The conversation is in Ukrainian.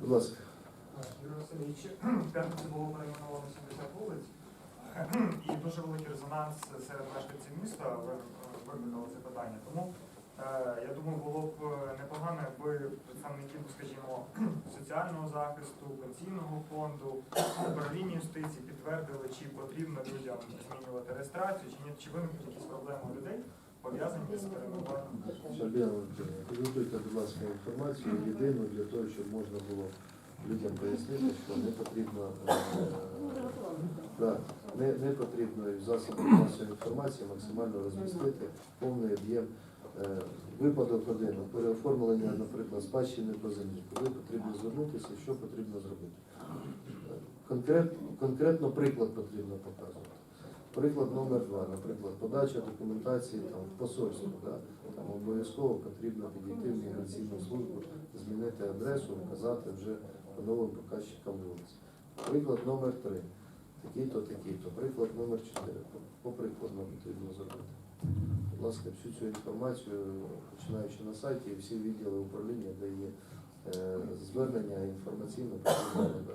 Будь ласка. П'ятницю було перейменовано 70 вулиць, і дуже великий резонанс серед мешканців міста ви- викликало це питання. Тому е, я думаю, було б е, непогано, якби представники, ну, скажімо, соціального захисту, пенсійного фонду, управління юстиції підтвердили, чи потрібно людям змінювати реєстрацію, чи ні, чи виникнуть якісь проблеми у людей, Валентинівна, підготуйте, будь ласка, інформацію єдину для того, щоб можна було людям пояснити, що не потрібно е, да, не, не потрібно і в засобах масової інформації максимально розмістити повний об'єм е, випадок один, переоформлення, наприклад, спадщини по землі, куди потрібно звернутися, що потрібно зробити. Е, Конкрет, конкретно приклад потрібно показувати. Приклад номер два, наприклад, подача документації там, в посольство. Да? Там обов'язково потрібно підійти в міграційну службу, змінити адресу, вказати вже по новим показчикам вулиць. Приклад номер три. Такий-то, такий-то. Приклад номер чотири. По- прикладу потрібно зробити. Будь ласка, всю цю інформацію, починаючи на сайті, всі відділи управління, де є е, звернення інформаційно потрібно.